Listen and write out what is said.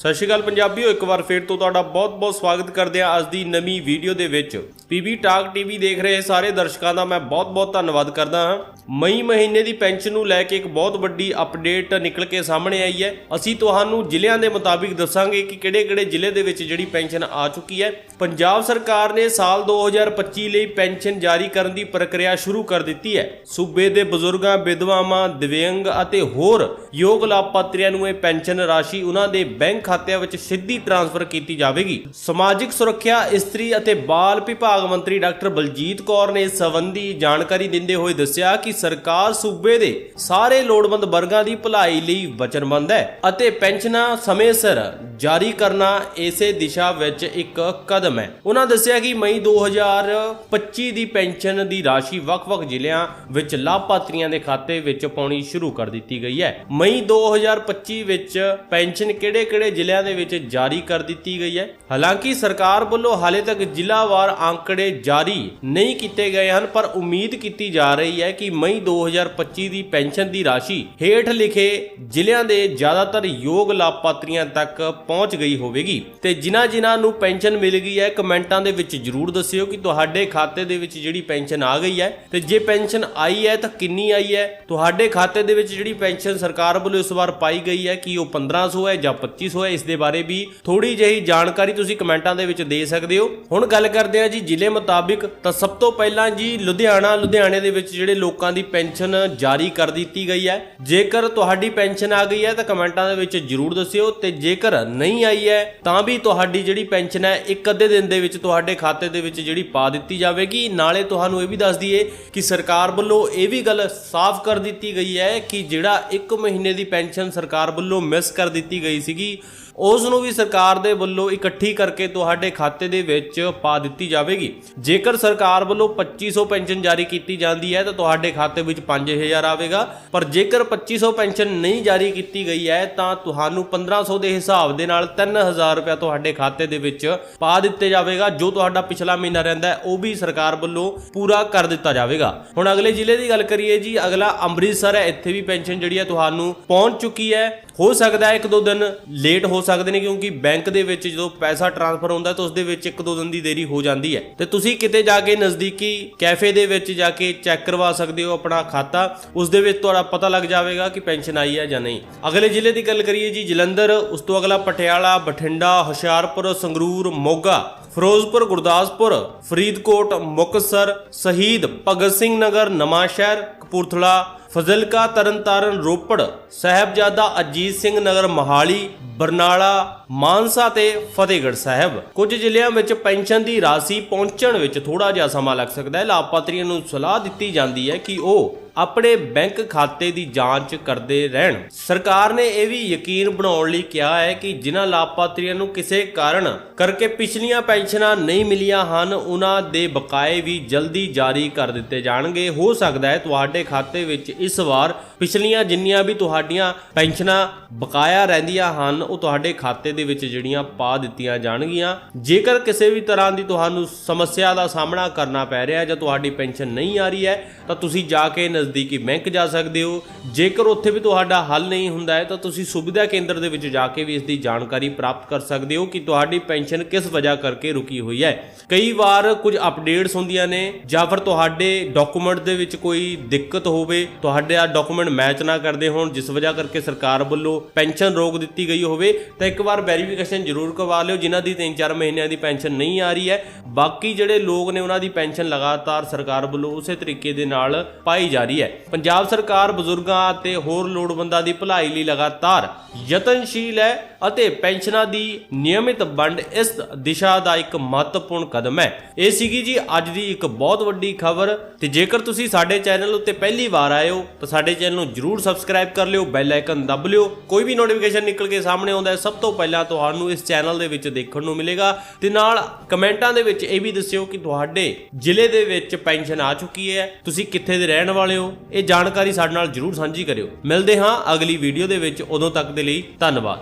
ਸਤਿ ਸ਼੍ਰੀ ਅਕਾਲ ਪੰਜਾਬੀਓ, ਇੱਕ ਵਾਰ ਫੇਰ ਤੋਂ ਤੁਹਾਡਾ ਬਹੁਤ-ਬਹੁਤ ਸਵਾਗਤ ਕਰਦੇ ਹਾਂ ਅੱਜ ਦੀ ਨਵੀਂ ਵੀਡੀਓ ਦੇ ਵਿੱਚ। ਪੀਬੀ ਟਾਕ ਟੀਵੀ ਦੇਖ ਰਹੇ ਸਾਰੇ ਦਰਸ਼ਕਾਂ ਦਾ ਮੈਂ ਬਹੁਤ-ਬਹੁਤ ਧੰਨਵਾਦ ਕਰਦਾ ਹਾਂ। ਮਈ ਮਹੀਨੇ ਦੀ ਪੈਨਸ਼ਨ ਨੂੰ ਲੈ ਕੇ ਇੱਕ ਬਹੁਤ ਵੱਡੀ ਅਪਡੇਟ ਨਿਕਲ ਕੇ ਸਾਹਮਣੇ ਆਈ ਹੈ। ਅਸੀਂ ਤੁਹਾਨੂੰ ਜ਼ਿਲ੍ਹਿਆਂ ਦੇ ਮੁਤਾਬਿਕ ਦੱਸਾਂਗੇ ਕਿ ਕਿਹੜੇ-ਕਿਹੜੇ ਜ਼ਿਲ੍ਹੇ ਦੇ ਵਿੱਚ ਜਿਹੜੀ ਪੈਨਸ਼ਨ ਆ ਚੁੱਕੀ ਹੈ। ਪੰਜਾਬ ਸਰਕਾਰ ਨੇ ਸਾਲ 2025 ਲਈ ਪੈਨਸ਼ਨ ਜਾਰੀ ਕਰਨ ਦੀ ਪ੍ਰਕਿਰਿਆ ਸ਼ੁਰੂ ਕਰ ਦਿੱਤੀ ਹੈ। ਸੂਬੇ ਦੇ ਬਜ਼ੁਰਗਾਂ, ਵਿਧਵਾਵਾਂ ਦਿਵਿਆਂਗ ਅਤੇ ਹੋਰ ਯੋਗ ਲਾਭਪਾਤਰੀਆਂ ਨੂੰ ਇਹ ਪੈਨਸ਼ਨ ਰਾਸ਼ੀ ਉਹਨਾਂ ਦੇ ਬੈਂਕ ਖਾਤਿਆਂ ਵਿੱਚ ਸਿੱਧੀ ਟ੍ਰਾਂਸਫਰ ਕੀਤੀ ਜਾਵੇਗੀ। ਸਮਾਜਿਕ ਸੁਰੱਖਿਆ, ਇਸਤਰੀ ਅਤੇ ਬਾਲ ਵਿਭਾਗ ਮੰਤਰੀ ਡਾਕਟਰ ਬਲਜੀਤ ਕੌਰ ਨੇ ਇਸ ਸੰਬੰਧੀ ਜਾਣਕਾਰੀ ਦਿੰਦੇ ਹੋਏ ਦੱਸਿਆ ਕਿ ਸਰਕਾਰ ਸੂਬੇ ਦੇ ਸਾਰੇ ਲੋੜਵੰਦ ਵਰਗਾਂ ਦੀ ਭਲਾਈ ਲਈ ਵਚਨਬੱਧ ਹੈ ਅਤੇ ਪੈਨਸ਼ਨਾਂ ਸਮੇਂ ਸਿਰ ਜਾਰੀ ਕਰਨਾ ਇਸੇ ਦਿਸ਼ਾ ਵਿੱਚ ਇੱਕ ਕਦਮ ਹੈ। ਉਹਨਾਂ ਦੱਸਿਆ ਕਿ ਮਈ 2025 ਦੀ ਪੈਨਸ਼ਨ ਦੀ ਰਾਸ਼ੀ ਵੱਖ-ਵੱਖ ਜ਼ਿਲ੍ਹਿਆਂ ਵਿੱਚ ਲਾਭਪਾਤਰੀਆਂ ਦੇ ਖਾਤੇ ਵਿੱਚ ਪਾਉਣੀ ਸ਼ੁਰੂ ਕਰ ਦਿੱਤੀ ਗਈ ਹੈ। ਮਈ 2025 ਵਿੱਚ ਪੈਨਸ਼ਨ ਕਿਹੜੇ-ਕਿਹੜੇ ਜ਼ਿਲ੍ਹਿਆਂ ਦੇ ਵਿੱਚ ਜਾਰੀ ਕਰ ਦਿੱਤੀ ਗਈ ਹੈ? ਹਾਲਾਂਕਿ ਸਰਕਾਰ ਵੱਲੋਂ ਹਾਲੇ ਤੱਕ ਜ਼ਿਲ੍ਹਾਵਾਰ ਅੰਕੜੇ ਜਾਰੀ ਨਹੀਂ ਕੀਤੇ ਗਏ ਹਨ, ਪਰ ਉਮੀਦ ਕੀਤੀ ਜਾ ਰਹੀ ਹੈ ਕਿ ਮਈ 2025 ਦੀ ਪੈਨਸ਼ਨ ਦੀ ਰਾਸ਼ੀ ਹੇਠ ਲਿਖੇ ਜ਼ਿਲ੍ਹਿਆਂ ਦੇ ਜ਼ਿਆਦਾਤਰ ਯੋਗ ਲਾਭਪਾਤਰੀਆਂ ਤੱਕ ਪਹੁੰਚ ਗਈ ਹੋਵੇਗੀ। ਤੇ ਜਿਨ੍ਹਾਂ ਜਿਨ੍ਹਾਂ ਨੂੰ ਪੈਨਸ਼ਨ ਮਿਲ ਗਈ ਹੈ, ਕਮੈਂਟਾਂ ਦੇ ਵਿੱਚ ਜਰੂਰ ਦੱਸਿਓ ਕਿ ਤੁਹਾਡੇ ਖਾਤੇ ਦੇ ਵਿੱਚ ਜਿਹੜੀ ਪੈਨਸ਼ਨ ਆ ਗਈ ਹੈ। ਤੇ ਜੇ ਪੈਨਸ਼ਨ ਆਈ ਹੈ, ਤਾਂ ਕਿੰਨੀ ਆਈ ਹੈ? ਤੁਹਾਡੇ ਖਾਤੇ ਦੇ ਵਿੱਚ ਜਿਹੜੀ ਪੈਨਸ਼ਨ ਸਰਕਾਰ ਵੱਲੋਂ ਇਸ ਵਾਰ ਪਾਈ ਗਈ ਹੈ, ਕਿ ਉਹ 1500 ਹੈ ਜਾਂ 2500 ਹੈ? ਇਸ ਦੇ ਬਾਰੇ ਵੀ ਥੋੜੀ ਜਿਹੀ ਜਾਣਕਾਰੀ ਤੁਸੀਂ ਕਮੈਂਟਾਂ ਦੇ ਵਿੱਚ ਦੇ ਸਕਦੇ ਹੋ। ਹੁਣ ਗੱਲ ਕਰਦੇ ਹਾਂ ਜੀ ਜ਼ਿਲ੍ਹੇ ਮੁਤਾਬਿਕ ਤਾਂ ਸਭ ਤੋਂ ਪਹਿਲਾਂ ਜੀ ਲੁਧਿਆਣਾ, ਲੁਧਿਆਣੇ ਦੇ ਵਿੱਚ ਜਿਹੜੇ ਲੋਕਾਂ ਦੀ ਪੈਨਸ਼ਨ ਜਾਰੀ ਕਰ ਦਿੱਤੀ ਗਈ ਹੈ। ਜੇਕਰ ਤੁਹਾਡੀ ਪੈਨਸ਼ਨ ਆ ਗਈ ਹੈ ਤਾਂ ਕਮੈਂਟਾਂ ਦੇ ਵਿੱਚ ਜਰੂਰ ਦੱਸਿਓ ਤੇ ਜੇਕਰ ਨਹੀਂ ਆਈ ਹੈ ਤਾਂ ਵੀ ਤੁਹਾਡੀ ਜਿਹੜੀ ਪੈਨਸ਼ਨ ਹੈ ਇੱਕ ਅੱਧੇ ਦਿਨ ਦੇ ਵਿੱਚ ਤੁਹਾਡੇ ਖਾਤੇ ਦੇ ਵਿੱਚ ਜਿਹੜੀ ਪਾ ਦਿੱਤੀ ਜਾਵੇਗੀ। ਨਾਲੇ ਤੁਹਾਨੂੰ ਇਹ ਵੀ ਦੱਸ ਦਈਏ ਕਿ ਸਰਕਾਰ ਵੱਲੋਂ ਇਹ ਵੀ ਗੱਲ ਸਾਫ਼ ਕਰ ਦਿੱਤੀ ਗਈ ਹੈ ਕਿ ਜਿਹੜਾ 1 ਮਹੀਨੇ ਦੀ ਪੈਨਸ਼ਨ ਸਰਕਾਰ ਵੱਲੋਂ ਮਿਸ ਕਰ ਦਿੱਤੀ ਗਈ ਸੀਗੀ ਉਸ ਨੂੰ ਵੀ ਸਰਕਾਰ ਦੇ ਵੱਲੋਂ ਇਕੱਠੀ ਕਰਕੇ ਤੁਹਾਡੇ ਖਾਤੇ ਦੇ ਵਿੱਚ ਪਾ ਦਿੱਤੀ ਜਾਵੇਗੀ। ਜੇਕਰ ਸਰਕਾਰ ਵੱਲੋਂ 2500 ਪੈਨਸ਼ਨ ਜਾਰੀ ਕੀਤੀ ਜਾਂਦੀ ਹੈ, ਤਾਂ ਤੁਹਾਡੇ ਖਾਤੇ ਵਿੱਚ 5000 ਆਵੇਗਾ। ਪਰ ਜੇਕਰ 2500 ਪੈਨਸ਼ਨ ਨਹੀਂ ਜਾਰੀ ਕੀਤੀ ਗਈ ਹੈ, ਤਾਂ ਤੁਹਾਨੂੰ 1500 ਦੇ ਹਿਸਾਬ ਦੇ ਨਾਲ 3000 ਰੁਪਏ ਤੁਹਾਡੇ ਖਾਤੇ ਦੇ ਵਿੱਚ ਪਾ ਦਿੱਤੇ ਜਾਵੇਗਾ। ਜੋ ਤੁਹਾਡਾ ਪਿਛਲਾ ਮਹੀਨਾ ਰਹਿੰਦਾ ਉਹ ਵੀ ਸਰਕਾਰ ਵੱਲੋਂ ਪੂਰਾ ਕਰ ਦਿੱਤਾ ਜਾਵੇਗਾ। ਹੁਣ ਅਗਲੇ ਜ਼ਿਲ੍ਹੇ ਦੀ ਗੱਲ ਕਰੀਏ ਜੀ, ਅਗਲਾ ਅੰਮ੍ਰਿਤਸਰ ਹੈ, ਇੱਥੇ ਵੀ ਪੈਨਸ਼ਨ ਜਿਹੜੀ ਹੈ ਤੁਹਾਨੂੰ ਪਹੁੰਚ ਚੁੱਕੀ ਹੈ। ਹੋ ਸਕਦਾ ਹੈ ਇੱਕ ਦੋ ਦਿਨ ਲੇਟ ਹੋ ਸਕਦੇ ਨੇ ਕਿਉਂਕਿ ਬੈਂਕ ਦੇ ਵਿੱਚ ਜਦੋਂ ਪੈਸਾ ਟ੍ਰਾਂਸਫਰ ਹੁੰਦਾ ਤਾਂ ਉਸ ਦੇ ਵਿੱਚ ਇੱਕ ਦੋ ਦਿਨ ਦੀ ਦੇਰੀ ਹੋ ਜਾਂਦੀ ਹੈ। ਤੇ ਤੁਸੀਂ ਕਿਤੇ ਜਾ ਕੇ ਨਜ਼ਦੀਕੀ ਕੈਫੇ ਦੇ ਵਿੱਚ ਜਾ ਕੇ ਚੈੱਕ ਕਰਵਾ ਸਕਦੇ ਹੋ ਆਪਣਾ ਖਾਤਾ। ਉਸ ਦੇ ਵਿੱਚ ਤੁਹਾਡਾ ਪਤਾ ਲੱਗ ਜਾਵੇਗਾ ਕਿ ਪੈਨਸ਼ਨ ਆਈ ਹੈ ਜਾਂ ਨਹੀਂ। ਅਗਲੇ ਜ਼ਿਲ੍ਹੇ ਦੀ ਗੱਲ ਕਰੀਏ ਜੀ, ਜਲੰਧਰ, ਉਸ ਤੋਂ ਅਗਲਾ ਪਟਿਆਲਾ, ਬਠਿੰਡਾ, ਹੁਸ਼ਿਆਰਪੁਰ, ਸੰਗਰੂਰ, ਮੋਗਾ, ਫਿਰੋਜ਼ਪੁਰ, ਗੁਰਦਾਸਪੁਰ, ਫਰੀਦਕੋਟ, ਮੁਕਤਸਰ, ਸ਼ਹੀਦ ਭਗਤ ਸਿੰਘ ਨਗਰ ਨਵਾਂ ਸ਼ਹਿਰ ਕਪੂਰਥਲਾ ਫਜ਼ਿਲਕਾ ਤਰਨਤਾਰਨ ਰੋਪੜ ਸਾਹਿਬਜ਼ਾਦਾ ਅਜੀਤ ਸਿੰਘ ਨਗਰ ਮਹਾਲੀ, ਬਰਨਾਲਾ, ਮਾਨਸਾ ਤੇ ਫਤਿਹਗੜ੍ਹ ਸਾਹਿਬ। ਕੁਝ ਜ਼ਿਲ੍ਹਿਆਂ ਵਿੱਚ ਪੈਨਸ਼ਨ ਦੀ ਰਾਸ਼ੀ ਪਹੁੰਚਣ ਵਿੱਚ ਥੋੜਾ ਜਿਹਾ ਸਮਾਂ ਲੱਗ ਸਕਦਾ ਹੈ। ਲਾਭਪਾਤਰੀਆਂ ਨੂੰ ਸਲਾਹ ਦਿੱਤੀ ਜਾਂਦੀ ਹੈ ਕਿ ਉਹ ਆਪਣੇ ਬੈਂਕ ਖਾਤੇ ਦੀ ਜਾਂਚ ਕਰਦੇ ਰਹਿਣ। ਸਰਕਾਰ ਨੇ ਇਹ ਵੀ ਯਕੀਨ ਬਣਾਉਣ ਲਈ ਕਿਹਾ ਹੈ ਕਿ ਜਿਨ੍ਹਾਂ ਲਾਭਪਾਤਰੀਆਂ ਨੂੰ ਕਿਸੇ ਕਾਰਨ ਕਰਕੇ ਪਿਛਲੀਆਂ ਪੈਨਸ਼ਨਾਂ ਨਹੀਂ ਮਿਲੀਆਂ ਹਨ, ਉਹਨਾਂ ਦੇ ਬਕਾਏ ਵੀ ਜਲਦੀ ਜਾਰੀ ਕਰ ਦਿੱਤੇ ਜਾਣਗੇ। ਹੋ ਸਕਦਾ ਹੈ ਤੁਹਾਡੇ ਖਾਤੇ ਵਿੱਚ ਇਸ ਵਾਰ ਪਿਛਲੀਆਂ ਜਿੰਨੀਆਂ ਵੀ ਤੁਹਾਡੀਆਂ ਪੈਨਸ਼ਨਾਂ ਬਕਾਇਆ ਰਹਿੰਦੀਆਂ ਹਨ, ਉਹ ਤੁਹਾਡੇ ਖਾਤੇ ਦੇ ਵਿੱਚ ਜਿਹੜੀਆਂ ਪਾ ਦਿੱਤੀਆਂ ਜਾਣਗੀਆਂ। ਜੇਕਰ ਕਿਸੇ ਵੀ ਤਰ੍ਹਾਂ ਦੀ ਤੁਹਾਨੂੰ ਸਮੱਸਿਆ ਦਾ ਸਾਹਮਣਾ ਕਰਨਾ ਪੈ ਰਿਹਾ ਜਾਂ ਤੁਹਾਡੀ ਪੈਨਸ਼ਨ ਨਹੀਂ ਆ ਰਹੀ ਹੈ, ਤਾਂ ਤੁਸੀਂ ਜਾ ਕੇ ਨਜ਼ਦੀਕੀ ਬੈਂਕ ਜਾ ਸਕਦੇ ਹੋ। ਜੇਕਰ ਉੱਥੇ ਵੀ ਤੁਹਾਡਾ ਹੱਲ ਨਹੀਂ ਹੁੰਦਾ ਹੈ, ਤਾਂ ਤੁਸੀਂ ਸੁਵਿਧਾ ਕੇਂਦਰ ਦੇ ਵਿੱਚ ਜਾ ਕੇ ਵੀ ਇਸ ਦੀ ਜਾਣਕਾਰੀ ਪ੍ਰਾਪਤ ਕਰ ਸਕਦੇ ਹੋ ਕਿ ਤੁਹਾਡੀ ਪੈਨਸ਼ਨ ਕਿਸ ਵਜ੍ਹਾ ਕਰਕੇ ਰੁਕੀ ਹੋਈ ਹੈ। ਕਈ ਵਾਰ ਕੁਝ ਅਪਡੇਟਸ ਹੁੰਦੀਆਂ ਨੇ ਜਾਂ ਫਿਰ ਤੁਹਾਡੇ ਡਾਕੂਮੈਂਟ ਦੇ ਵਿੱਚ ਕੋਈ ਦਿੱਕਤ ਹੋਵੇ ਤੁਹਾਡੇ ਆ ਡਾਕੂਮੈਂਟ ਮੈਚ ਨਾ ਕਰਦੇ ਹੋਣ, ਜਿਸ ਵਜ੍ਹਾ ਕਰਕੇ ਸਰਕਾਰ ਵੱਲੋਂ ਪੈਨਸ਼ਨ ਰੋਕ ਦਿੱਤੀ ਗਈ ਹੋਵੇ, ਤਾਂ ਇੱਕ ਵਾਰ ਵੈਰੀਫਿਕੇਸ਼ਨ ਜ਼ਰੂਰ ਕਰਵਾ ਲਿਓ, ਜਿਨ੍ਹਾਂ ਦੀ 3-4 ਮਹੀਨਿਆਂ ਦੀ ਪੈਨਸ਼ਨ ਨਹੀਂ ਆ ਰਹੀ ਹੈ। ਬਾਕੀ ਜਿਹੜੇ ਲੋਕ ਨੇ ਉਹਨਾਂ ਦੀ ਪੈਨਸ਼ਨ ਲਗਾਤਾਰ ਸਰਕਾਰ ਵੱਲੋਂ ਉਸੇ ਤਰੀਕੇ ਦੇ ਨਾਲ ਪਾਈ ਜਾ ਰਹੀ ਹੈ। ਪੰਜਾਬ ਸਰਕਾਰ ਬਜ਼ੁਰਗਾਂ ਅਤੇ ਹੋਰ ਲੋੜਵੰਦਾਂ ਦੀ ਭਲਾਈ ਲਈ ਲਗਾਤਾਰ ਯਤਨਸ਼ੀਲ ਹੈ ਅਤੇ ਪੈਨਸ਼ਨਾਂ ਦੀ ਨਿਯਮਿਤ ਵੰਡ ਇਸ ਦਿਸ਼ਾ ਦਾ ਇੱਕ ਮਹੱਤਵਪੂਰਨ ਕਦਮ ਹੈ। ਇਹ ਸੀਗੀ ਜੀ ਅੱਜ ਦੀ ਇੱਕ ਬਹੁਤ ਵੱਡੀ ਖਬਰ। ਤੇ ਜੇਕਰ ਤੁਸੀਂ ਸਾਡੇ ਚੈਨਲ ਉੱਤੇ ਪਹਿਲੀ ਵਾਰ ਆਏ ਹੋ ਹੋ ਤਾਂ ਸਾਡੇ ਚੈਨਲ ਨੂੰ ਜਰੂਰ ਸਬਸਕ੍ਰਾਈਬ ਕਰ ਲਿਓ, ਬੈਲ ਆਈਕਨ ਦਬ ਲਿਓ। ਕੋਈ ਵੀ ਨੋਟੀਫਿਕੇਸ਼ਨ ਨਿਕਲ ਕੇ ਸਾਹਮਣੇ ਆਉਂਦਾ ਹੈ, ਸਭ ਤੋਂ ਪਹਿਲਾਂ ਤੁਹਾਨੂੰ ਇਸ ਚੈਨਲ ਦੇ ਵਿੱਚ ਦੇਖਣ ਨੂੰ ਮਿਲੇਗਾ। ਤੇ ਨਾਲ ਕਮੈਂਟਾਂ ਦੇ ਵਿੱਚ ਇਹ ਵੀ ਦੱਸਿਓ ਕਿ ਤੁਹਾਡੇ ਜ਼ਿਲ੍ਹੇ ਦੇ ਵਿੱਚ ਪੈਨਸ਼ਨ ਆ ਚੁੱਕੀ ਹੈ, ਤੁਸੀਂ ਕਿੱਥੇ ਦੇ ਰਹਿਣ ਵਾਲੇ ਹੋ? ਇਹ ਜਾਣਕਾਰੀ ਸਾਡੇ ਨਾਲ ਜਰੂਰ ਸਾਂਝੀ ਕਰਿਓ। ਮਿਲਦੇ ਹਾਂ ਅਗਲੀ ਵੀਡੀਓ ਦੇ ਵਿੱਚ। ਉਦੋਂ ਤੱਕ ਦੇ ਲਈ ਧੰਨਵਾਦ।